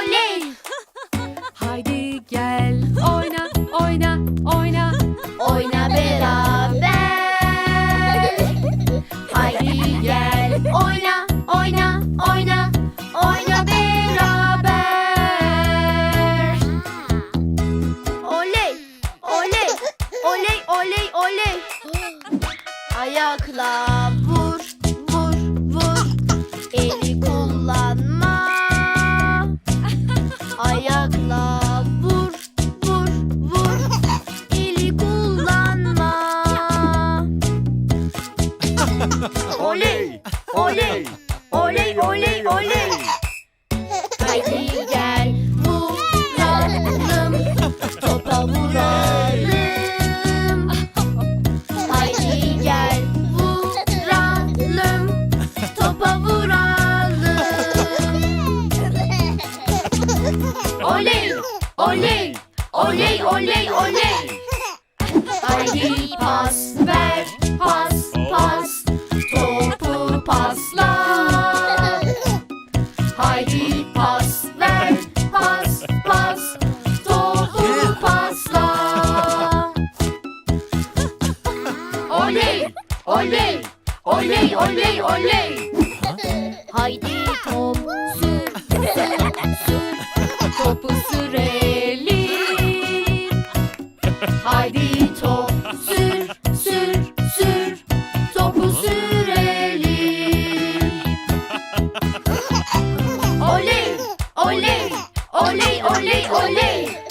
oley. Haydi gel oyna oyna oyna. Oyna beraber. Haydi gel oyna oyna oyna. Oyna beraber. Oley oley oley oley oley. Ayakla Oley oley oley oley oley. Haydi gel vuralım topa vuralım. Haydi gel vuralım topa vuralım. Oley oley oley oley oley. Haydi pas oley oley oley. Haydi top sür sür sür. Topu sürelim. Haydi top sür sür sür. Topu sürelim. Oley oley oley oley oley.